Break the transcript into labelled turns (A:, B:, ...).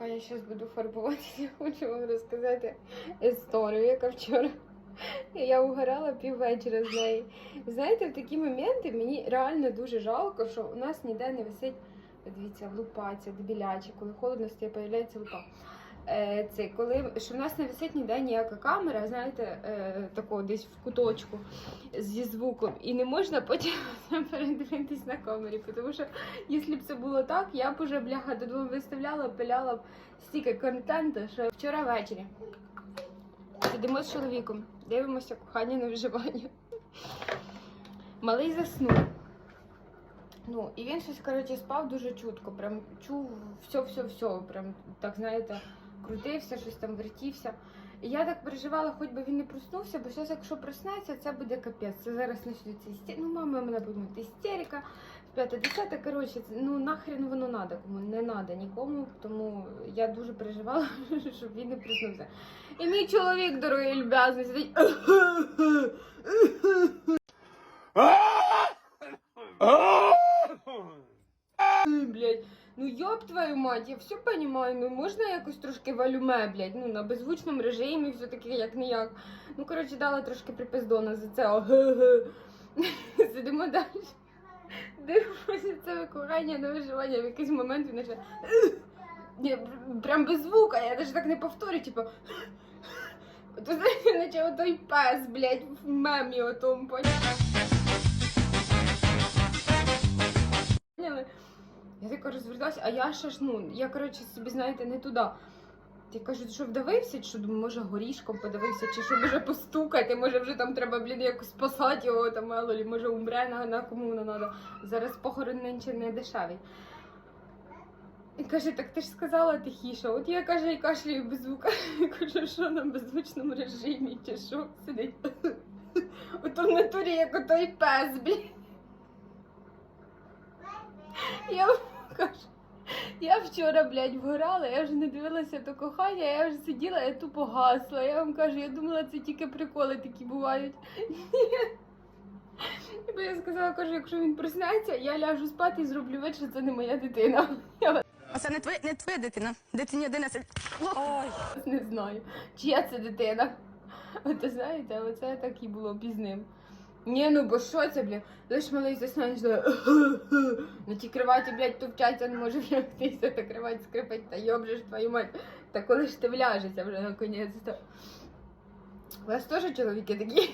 A: поки я зараз буду фарбуватися, хочу вам розказати історію, яка вчора. Я угорала піввечора з неї. Знаєте, в такі моменти мені реально дуже жалко, що у нас ніде не висить, дивіться, лупа, дебіляча, коли холодно стає, появляється лупа. Е, Це коли що в нас не висить ніде ніяка камера, знаєте, е, такого десь в куточку зі звуком, і не можна потім передивитись на камері. Тому що, якщо б це було так, я б уже бляха додому виставляла, пиляла б стільки контенту, що вчора ввечері сидимо з чоловіком, дивимося кохання на виживання. Малий заснув. Ну, і він щось, коротше, спав дуже чутко, прям чув все-все-все, прям так, знаєте, крутився, щось там вертівся. І я так переживала, хоч би він не проснувся, бо зараз, якщо проснеться, це буде капець. Це зараз почнеться істерика. Ну, мама мене буде істерика, п'яте, десяте, коротше, ну нахрен воно надо кому, не надо нікому, тому я дуже переживала, щоб він не проснувся. І мій чоловік, дорогий люб'язний, сидить. ну йоб твою мать, я все понимаю, ну можна якось трошки валюме, блять, ну на беззвучному режимі, все таки як не як. Ну, коротше, дала трошки припиздона за це. о, ге-ге. Сидимо далі. Дивимося це кохання на виживання. В якийсь момент він почне. Ні, прям без звука, я навіть так не повторю, типу. То знаєте, наче отой пес, блядь, в мемі отому поняли. Я така розверталася, а я ще ж, ну, я, коротше, собі, знаєте, не туди. Я кажу, що вдавився, що може горішком подавився, чи що може постукати, може вже там треба, блін, якось спасати його, там лі, може умре на, на кому воно треба. Зараз похорон нинче не дешевий. І каже, так ти ж сказала тихіше. От я каже, і кашляю без звука. Я кажу, що на беззвучному режимі, чи що сидить. Ото в натурі як отой пес, блін. Я вам я вчора, блядь, вгорала, я вже не дивилася то кохання, я вже сиділа, я тупо гасла. Я вам кажу, я думала, це тільки приколи такі бувають. Ні. Бо я сказала, кажу, якщо він проснеться, я ляжу спати і зроблю вид, що це не моя дитина. Я
B: А не твоя, не твоя дитина. Дитині 11. Ой.
A: не знаю, чия це дитина. От знаєте, оце так і було б із ним. Ні, ну бо що це, блін? Лиш малий заснеш, на тій кроваті, блядь, тупчаться не може влягтися, та кровать скрипить, та йобже ж твою мать. Та коли ж ти вляжеться вже наконець-то. У вас теж чоловіки такі?